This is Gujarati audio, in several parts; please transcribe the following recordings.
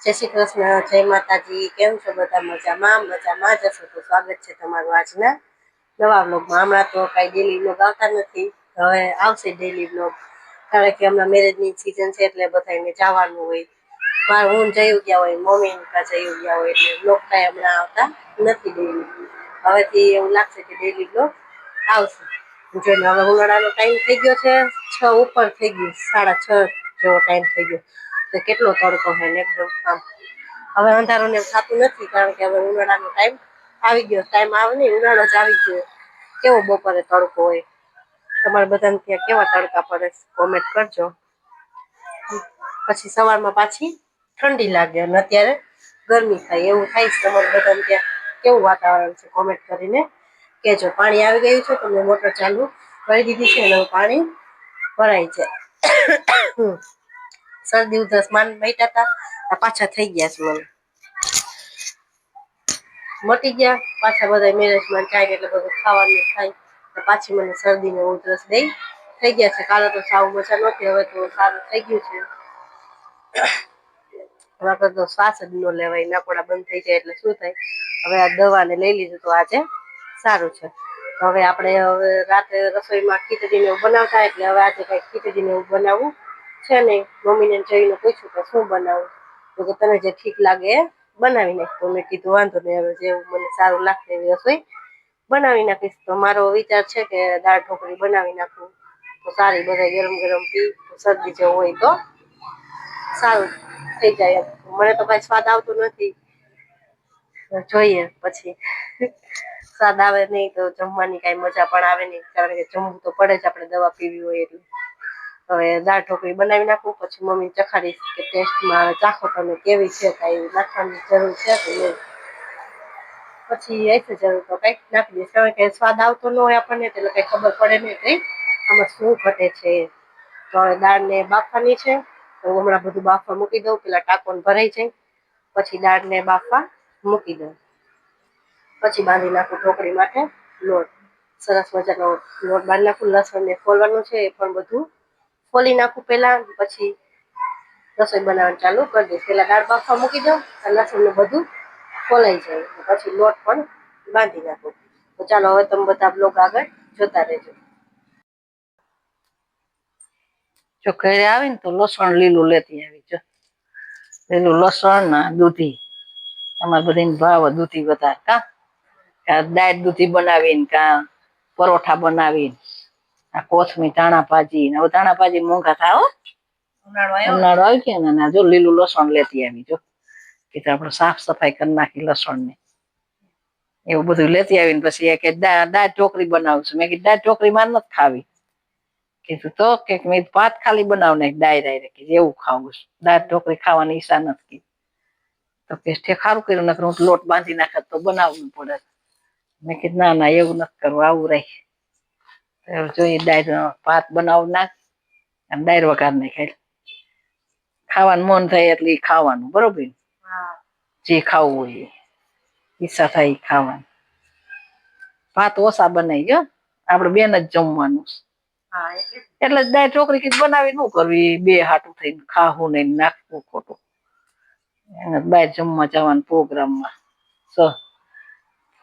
જય શ્રી કૃષ્ણ, જય માતાજી, કેમ છો બધા મજામાં? મજામાં જ હશો તો સ્વાગત છે તમારું આજના નવા બ્લોગમાં હમણાં તો કાંઈ ડેલી બ્લોગ આવતા નથી. હવે આવશે ડેલી બ્લોગ કારણ કે હમણાં મેરેજની સિઝન છે એટલે બધાને જવાનું હોય. મારે હું જયું ગયા હોય, મમ્મી કા જયું ગયા હોય એટલે બ્લોગ કાંઈ હમણાં આવતા નથી ડેલી હવેથી એવું લાગશે કે ડેલી બ્લોગ આવશે. જોઈને હવે ઉનાળાનો ટાઈમ થઈ ગયો છે, છ ઉપર થઈ ગયું, સાડા છ જેવો ટાઈમ થઈ ગયો. તો કેટલો તડકો છે ને એકદમ આમ. હવે અંધારું ને થતું નથી, કારણ કે હવે ઉનાળાનો ટાઈમ આવી ગયો. ટાઈમ આવે નહીં, ઉનાળો જ આવી ગયો. કેવો બપોરે તડકો હોય? તમારે બધાને ત્યાં કેવા તડકા પડે કોમેન્ટ કરજો. પછી સવારમાં પાછી ઠંડી લાગે અને અત્યારે ગરમી થાય, એવું થાય છે તમારે બધાને ત્યાં. કેવું વાતાવરણ છે? કોમેન્ટ કરીને કહેજો. પાણી આવી ગયું છે, તમને મોટર ચાલુ કરી દીધી છે અને પાણી ભરાય છે. શરદી ઉધરસ માન બેઠા હતા પાછા થઈ ગયા છે મને. મટી ગયા, પાછા બધા મેરેજમાં જાય એટલે બધું ખાવાનું થાય. પાછી મને શરદી ને ઉધરસ દઈ થઈ ગયા છે, કાલે તો સાવ મજા નથી હવે તો સારું થઈ ગયું છે. હવે તો શ્વાસ જ ન લેવાય, નાકોડા બંધ થઈ જાય એટલે શું થાય? હવે આ દવાને લઈ લીધું તો આજે સારું છે. હવે આપણે હવે રાતે રસોઈમાં ખીચડીને એવું બનાવતા એટલે હવે આજે કંઈક ખીચડીને એવું બનાવવું છે ને, મમ્મીને જઈને પૂછ્યું કે શું બનાવું? તો કે તને જે ઠીક લાગે બનાવી નાખ. મેં કીધું, વાંધો નહીં, હવે જેવું મને સારું લાગશે એવી રસોઈ બનાવી નાખીશ. તો મારો વિચાર છે કે દાળ ઢોકળી બનાવી નાખું. તો સારી બધા ગરમ ગરમ પી શરદી જેવું હોય તો સારું થઈ જાય મને તો ભાઈ સ્વાદ આવતો નથી. જોઈએ પછી. સ્વાદ આવે નહીં તો જમવાની કાંઈ મજા પણ આવે નહીં. કારણ કે જમવું તો પડે જ આપણે દવા પીવી હોય એટલે. હવે દાળ ઢોકળી બનાવી નાખું, પછી મમ્મી ચખાડીશ કે ટેસ્ટમાં ચાખો તમે કેવી છે કાંઈ નાખવાની જરૂર છે કે નહીં. પછી એ જરૂર તો કંઈક નાખી દઈશ. કારણ કે સ્વાદ આવતો ન હોય આપણને એટલે કંઈ ખબર પડે નહીં કંઈ. આમાં શું ઘટે છે? તો હવે દાળને બાફવાની છે. તો હમણાં બધું બાફવા મૂકી દઉં, પેલા ટાકોન ભરાઈ જાય. પછી દાળને બાફવા મૂકી દઉં. પછી બાંધી નાખું ઢોકળી માટે લોટ. સરસ મજાનો લોટ બાંધી નાખું. લસણને ફોલવાનું છે એ પણ બધું ફોલી નાખું પહેલા પછી રસોઈ બનાવવાનું ચાલુ કરી દઈશ. પહેલાં દાળ બાફવા મૂકી દઉં અને લસણનું બધું ખોલાઈ જાય પછી લોટ પણ બાંધી નાખું. તો ચાલો હવે તમે બધા બ્લોગ આગળ જોતા રહેજો. જો ઘરે આવીને તો લસણ લીલું લેતી આવી, જો. લીલું લસણ ને દૂધી. અમારે બધાને ભાવ દૂધી કા? કા દાળ દૂધી બનાવીને, કા? પરોઠા બનાવીને. આ કોથમી ધાણા ભાજી ને ધાણા ભાજી મોંઘા થાય હો. ઉનાળો આવી ગયા ને જો લીલું લસણ લેતી આવી જો. કે તો આપણે સાફ સફાઈ કરી નાખી લસણ ને એવું બધું લેતી આવીને પછી એ કે દા દાળ ઢોકળી બનાવશું મેં કીધું દાળ ટોકરી માં નથી ખાવી. કીધું તો? કે મેં ભાત ખાલી બનાવ ને ડાય દાળ કે એવું ખાવું છું. દાળ ટોકરી ખાવાની ઈચ્છા નથી તો કે ઠે ખારું કર્યું નકર હું લોટ બાંધી નાખત તો બનાવવું પડે. મેં કીધું ના ના એવું નથી કરવું આવું રહી. તો જોઈએ દાળ ભાત બનાવું નાખ અને દાળ વઘાર નાખાય ખાવાનું મન થાય એટલે ખાવાનું બરોબર? જે ખાવું હોય. ઈચ્છા થાય ખાવાનું. ભાત ઓછા બનાવી ગયો આપણે બેન જ જમવાનું. એટલે દાય છોકરી કીધું બનાવી શું કરવી. બે હાટું થઈને ખાવું નહીં નાખવું ખોટું. એને બહાર જમવા જવાનું પ્રોગ્રામમાં.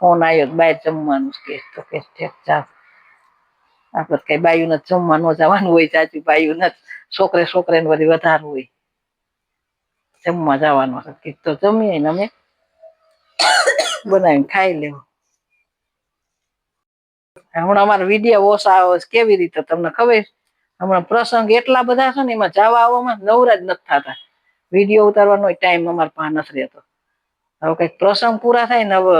ફોન આવ્યો બહાર જમવાનું કે તો કે ઠેક જા આપણે કઈ બાયું નથી જમવા ન જવાનું હોય ચાચી બાયું નથી. છોકરે છોકરે ને બધી વધારે હોય. જમવા જવાનું કીધું તો જમીએ ને અમે. બનાવીને ખાઈ લેવું. હમણાં અમારા વીડિયો ઓછા આવે કેવી રીતે તમને ખબર? હમણાં પ્રસંગ એટલા બધા છે ને એમાં જવા આવવામાં નવરા જ નથી થતા. વીડિયો ઉતારવાનો ટાઈમ અમારા પાસે નથી રહેતો. હવે કંઈક પ્રસંગ પૂરા થાય ને હવે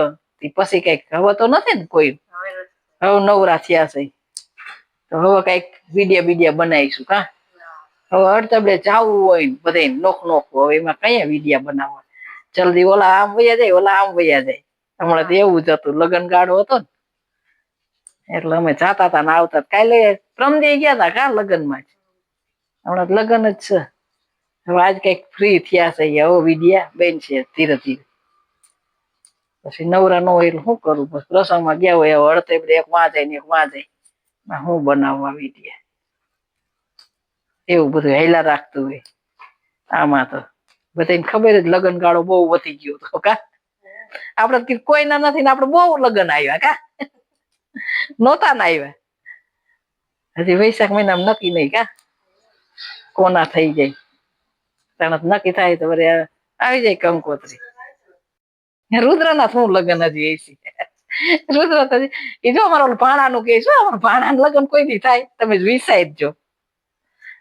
પછી કંઈક હવે તો નથી ને કોઈ. હવે નવરા થયા છે. તો હવે કંઈક વીડિયો બીડિયા બનાવીશું કા હવે અડતબડે જાવું હોય ને બધે નોખ નોખ હવે એમાં કયા વિડીયા બનાવવા? જલ્દી ઓલા આમ વયા જાય, ઓલા આમ વયા જાય. હમણાં તો એવું જ હતું લગ્ન ગાળો હતો ને. એટલે અમે જાતા હતા ને આવતા કાલે કાલે પ્રમદે ગયા હતા કા લગ્નમાં જ? હમણાં લગ્ન જ છે. હવે આજ કંઈક ફ્રી થયા છે હવે વિડિયા. બેન છે ધીરે ધીરે. પછી નવરા નો હોય શું કરું? બસ પ્રસંગમાં ગયા હોય, હવે અડતે એક વાં જાય ને એક વાં જાય. માં હું બનાવવા વિડિયા એવું બધું હેલા રાખતું હોય. આમાં તો બધાને ખબર જ લગ્ન ગાળો બહુ વધી ગયો હતો કા? કોઈ કોઈના નથી ને આપડે બહુ લગ્ન આવ્યા કા? નહોતા ના આવ્યા હજી વૈશાખ મહિનામાં નક્કી નહીં, કા? કોના થઈ જાય? તરત નક્કી થાય તો આવી જાય કંકોત્રી. રુદ્રના હું લગ્ન હજી એસી રુદ્ર એ જો અમારો ભાણાનું કે શું અમારા ભાણાનું લગ્ન કોઈ નહીં થાય, તમે વિસાઈ જ જો.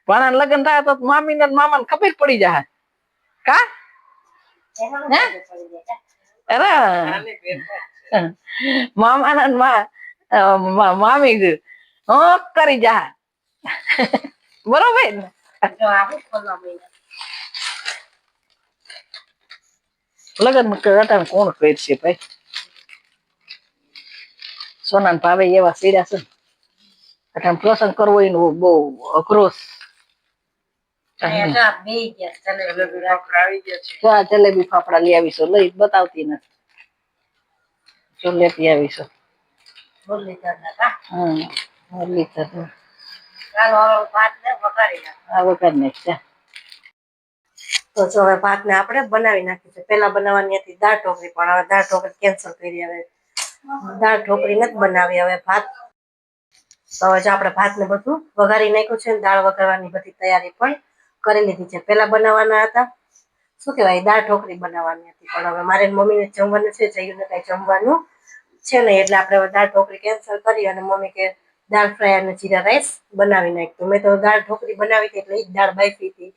ભાણાનું લગ્ન થાય તો મામી ને મામા ને ખબર પડી જાય. કા? અરે. મામા ને મામી કરી જા બરોબર? ને. લગ્ન અટાણ કોણ કરશે ભાઈ? સોના ભાવે એવા સીડા છે. અટાણ પ્રસંગ કરવો એનો બહુ ગયા જલેબી ફાફડા લઈ આવીશું. લઈ બતાવતી નથી. લેતી આવીશું. તો. હવે ભાત ને વઘારી નાખ. આ વગર નાખ્યા તો જો હવે ભાત ને આપણે બનાવી નાખીશું પેલા બનાવવાની હતી દાળ ઢોકળી પણ હવે દાળ ઢોકળી કેન્સલ કરી હવે દાળ ઢોકળી નથી બનાવી, હવે ભાત. તો હવે આપણે ભાત ને બધું વઘારી નાખ્યું છે ને દાળ વઘારવાની બધી તૈયારી પણ કરી લીધી છે. પેલા બનાવવાના હતા. શું કહેવાય? દાળ ઢોકળી બનાવવાની હતી. પણ હવે મારે મમ્મીને જમવાનું છે જયું ને કાંઈ જમવાનું છે નહીં. એટલે આપણે હવે દાળ ઢોકળી કેન્સલ કરી અને મમ્મી કે દાળ ફ્રાય અને જીરા રાઈસ બનાવી નાખ્યું. મેં તો દાળ ઢોકળી બનાવી હતી એટલે એ જ દાળ બાફી હતી.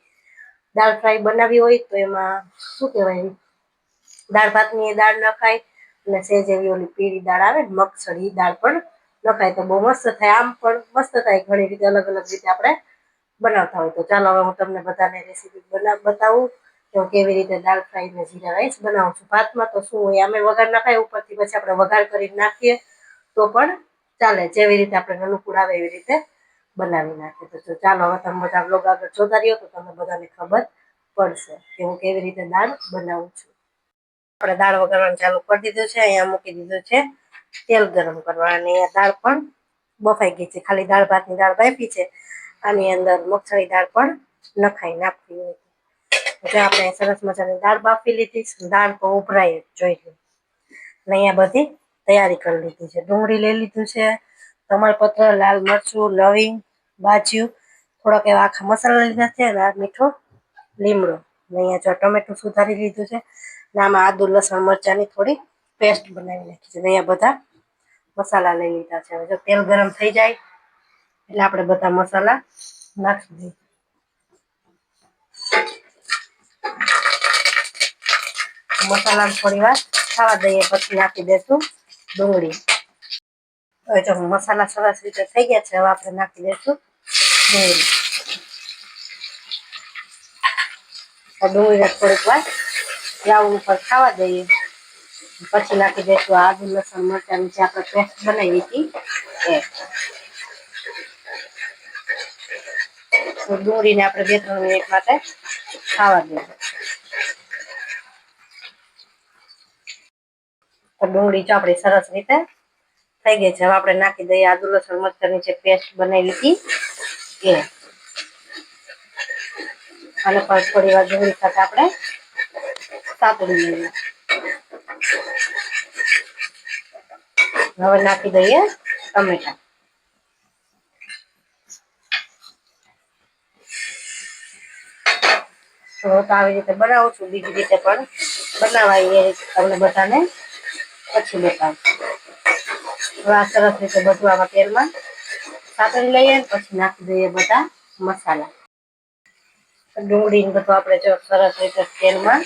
દાળ ફ્રાય બનાવી હોય તો એમાં શું કહેવાય? દાળ ભાતની દાળ નખાય અને સેજ એવી ઓલી પીળી દાળ આવે ને મગસળી ઈ દાળ પણ નખાય. તો બહુ મસ્ત થાય. આમ પણ મસ્ત થાય. ઘણી રીતે અલગ અલગ રીતે આપણે બનાવતા હોય. તો ચાલો, હવે હું તમને બધાને રેસીપી બના, બતાવું તો કેવી રીતે દાળ ફ્રાય ને જીરા રાઈસ બનાવું છું. ભાતમાં તો શું હોય? અમે વઘાર નખાય, ઉપરથી પછી આપણે વઘાર કરી નાખીએ. તો પણ ચાલે. જેવી રીતે આપણે અનુકૂળ આવે એવી રીતે બનાવી નાખીએ. તો જો ચાલો, હવે તમે બધા બ્લોગ આગળ જોતા રહ્યો તો તમને બધાને ખબર પડશે કે હું કેવી રીતે દાળ બનાવું છું. આપણે દાળ વઘારવાનું ચાલુ કરી દીધું છે, અહીંયા મૂકી દીધું છે. તેલ ગરમ કરવા અને અહીંયા દાળ પણ બફાઈ ગઈ છે. ખાલી દાળ ભાતની દાળ બાફી છે. આની અંદર મગફળી દાળ પણ નખાઈ નાખવી હોય. આપણે સરસ મજાની દાળ બાફી લીધી દાળ તો ઉભરાય જ જોઈએ અને અહીંયા બધી તૈયારી કરી લીધી છે. ડુંગળી લઈ લીધું છે, તમાલપત્ર, લાલ મરચું, લવિંગ, બાજ્યું, થોડાક એવા આખા મસાલા લીધા છે અને આ મીઠો લીમડો. અને અહીંયા જો ટમેટું સુધારી લીધું છે. અને આમાં આદુ, લસણ, મરચાંની થોડી પેસ્ટ બનાવી નાખી છે. અહીંયા બધા મસાલા લઈ લીધા છે. હવે જો તેલ ગરમ થઈ જાય, એટલે આપણે બધા મસાલા નાખી દઈએ. મસાલા થોડી વાર ખાવા દઈએ, પછી નાખી દઈશું ડુંગળી. હવે જો મસાલા સરસ રીતે થઈ ગયા છે, હવે આપણે નાખી દઈશું ડુંગળી. ડુંગળીને થોડીક વાર બ્રાઉન ઉપર ખાવા દઈએ. પછી નાખી દઈશું આદુ, લસણ મરચાંની જે આપણે પેસ્ટ બનાવી હતી એ. ડુંગળીને આપણે બે ત્રણ મિનિટ માટે ખાવા દઈએ. તો ડુંગળી આપણી સરસ રીતે થઈ ગઈ છે. હવે આપણે નાખી દઈએ આદુ, લસણ, મરચાંની જે પેસ્ટ બનાવી હતી એ. અને પણ થોડી વાર ડુંગળી સાથે આપણે સાતળી લઈએ હવે નાખી દઈએ ટમેટા. તો આવી રીતે બનાવું છું. બીજી રીતે પણ બનાવાય એ તમને બધાને પછી બતાવું. હવે આ સરસ રીતે બધું આમાં તેલમાં સાતળી લઈએ પછી નાખી દઈએ બધા મસાલા. ડુંગળી ને બધું આપણે જો સરસ રીતે તેલમાં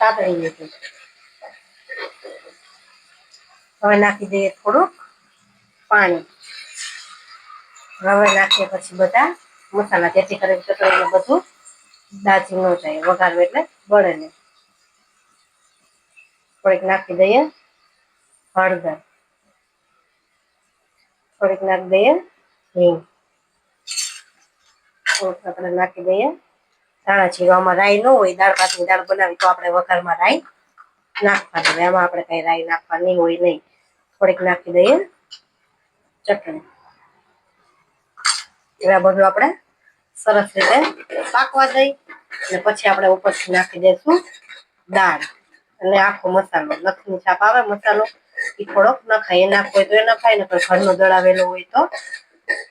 સાતળી લીધું હવે નાખી દઈએ થોડુંક પાણી. હવે નાખીએ પછી બધા મસાલા. જેથી કરીને ચટણીને બધું દાજી ન જાય, વઘારવું એટલે બળે નહીં. થોડીક નાખી દઈએ હળદર. થોડીક નાખી દઈએ હિંગ. થોડુંક આપણે નાખી દઈએ ધાણા જીરું રાઈ ન હોય, દાળ ભાતની દાળ બનાવી તો આપણે વઘારમાં રાઈ નાખવાની. એમાં આપણે કઈ રાઈ નાખવાની હોય નહીં. થોડીક નાખી દઈએ. ચટણી. એવા બધું આપણે સરસ રીતે પાકવા દઈ અને પછી આપણે ઉપરથી નાખી દઈશું દાળ. અને આખો મસાલો. લક્ષ્મી છાપ આવે મસાલો. એ થોડોક નખાય. એ નાખવો હોય તો એ નખાય ને ઘરનો દળાવેલો હોય તો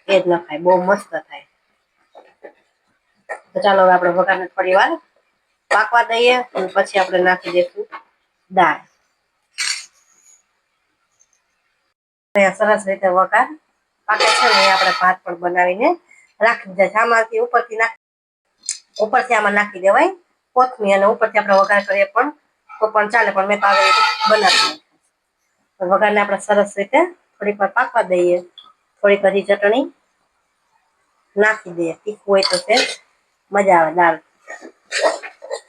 એ જ નખાય. બહુ મસ્ત થાય. તો ચાલો હવે આપણે વઘારને થોડી વાર પાકવા દઈએ અને પછી આપણે નાખી દઈશું દાળ. સરસ રીતે વઘાર પાકે છે ને આપણે ભાત પણ બનાવીને રાખી દીધા છે. આમાંથી ઉપરથી નાખી, ઉપરથી આમાં નાખી દેવાય કોથમીર અને ઉપરથી આપણે વઘાર કરીએ પણ, તો પણ ચાલે, પણ મેં તો આવી રીતે બનાવી વઘારને આપણે સરસ રીતે થોડીક વાર પાકવા દઈએ. થોડીક હજી ચટણી નાખી દઈએ. તીખું હોય તો તે મજા આવે, દાળ.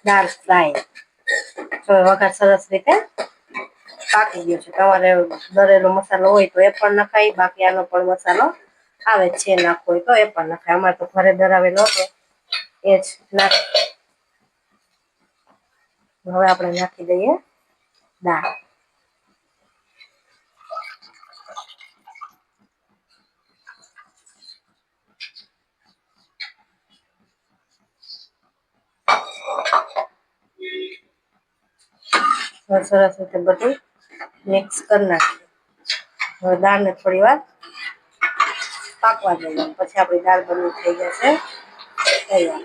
દાળ ફ્રાય. તો વઘાર સરસ રીતે પાકી ગયો છે. તમારે દરેલો મસાલો હોય તો એ પણ નખાય, બાકી આનો પણ મસાલો આવે છે, નાખવો હોય તો એ પણ નખાય. અમારે તો ઘરે દરાવેલો હતો. એ જ નાખ હવે આપણે નાખી દઈએ દાળ. હવે સરસ રીતે બધું મિક્સ કરી નાખીએ. હવે દાળને થોડી વાર પાકવા દઈએ. પછી આપણી દાળ બની થઈ જશે તૈયાર.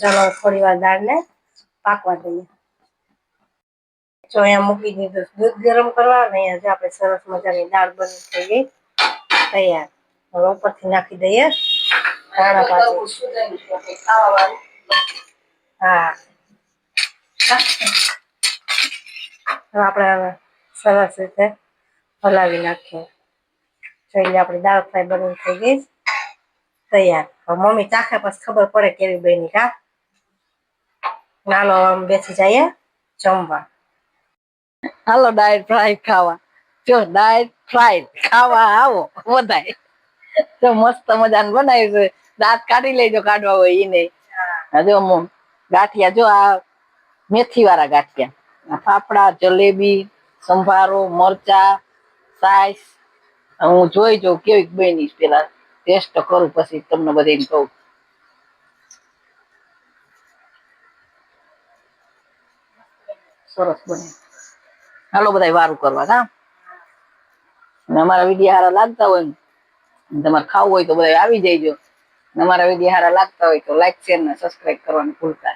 ચાલો થોડી વાર દાળને પાકવા દઈએ. જો અહીંયા મૂકી દીધું દૂધ ગરમ કરવા અને અહીંયા જો આપણે સરસ મજાની દાળ બની થઈ ગઈ તૈયાર. હવે ઉપરથી નાખી દઈએ ધાણા હા. હવે આપણે હવે સરસ રીતે હલાવી નાખીએ. જોઈ લે આપણી દાળ ફ્રાય બની થઈ ગઈ તૈયાર. હવે મમ્મી ચાખે પછી ખબર પડે કેવી બની કા નાલો આમ બેસી જઈએ જમવા. હાલો ડાયટ ફ્રાય ખાવા. જો ડાયટ ફ્રાય ખાવા આવો બધાય. તો મસ્ત મજાનું બનાવ્યું છે. દાંત કાઢી લેજો કાઢવા હોય એ નહીં. જો ગાંઠિયા જો આ મેથી વાળા ગાંઠિયા. ફાફડા, જલેબી, સંભારો, મરચા, સાઈસ. હું જોઈ જોઉં કેવી બની પેલા. ટેસ્ટ કરું પછી તમને બધાને કહું. સરસ બને. હાલો બધા વારું કરવા હા. અને અમારા વીડિયો હારા લાગતા હોય ને તમારે ખાવું હોય તો બધા આવી જઈજો. અને અમારા વીડિયો હારા લાગતા હોય તો લાઈક શેર ને સબસ્ક્રાઈબ કરવાનું ભૂલતા.